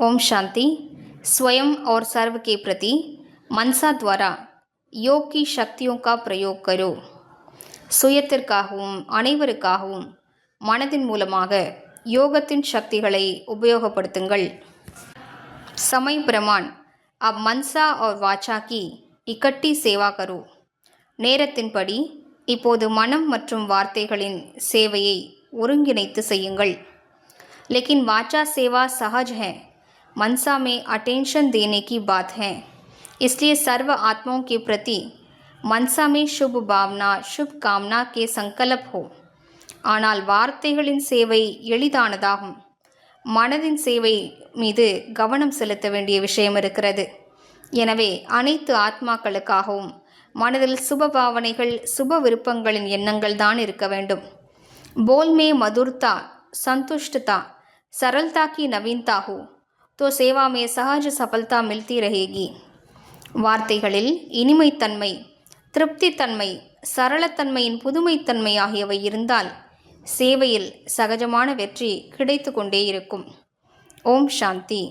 ओम शांति स्वयं और सर्व के प्रति मनसा द्वारा योग की शक्तियों का प्रयोग करो சுயத்திற்காகவும் அனைவருக்காகவும் மனதின் மூலமாக யோகத்தின் சக்திகளை உபயோகப்படுத்துங்கள் समय प्रमाण अब मनसा और वाचा की इकट्ठी सेवा करो நேரத்தின்படி இப்போது மனம் மற்றும் வார்த்தைகளின் சேவையை ஒருங்கிணைத்து செய்யுங்கள் लेकिन वाचा सेवा सहज है मनसा में अटेंशन देने की बात है इसलिए सर्व आत्माओं के प्रति मनसा में शुभ भावना शुभ कामना के संकल्प हो ஆனால் வார்த்தைகளின் சேவை எளிதானதாகும் மனதின் சேவை மீது கவனம் செலுத்த வேண்டிய விஷயம் இருக்கிறது எனவே அனைத்து ஆத்மாக்களுக்காகவும் மனதில் சுப பாவனைகள் சுப விருப்பங்களின் எண்ணங்கள் தான் இருக்க வேண்டும் बोल में मधुरता संतुष्टता सरलता की नवीनता हो तो सेवा में सहज सफलता मिलती रहेगी வார்த்தைகளில் இனிமைத்தன்மை திருப்தித்தன்மை சரளத்தன்மையின் புதுமைத்தன்மை ஆகியவை இருந்தால் சேவையில் சகஜமான வெற்றி கிடைத்து கொண்டே இருக்கும் ஓம் சாந்தி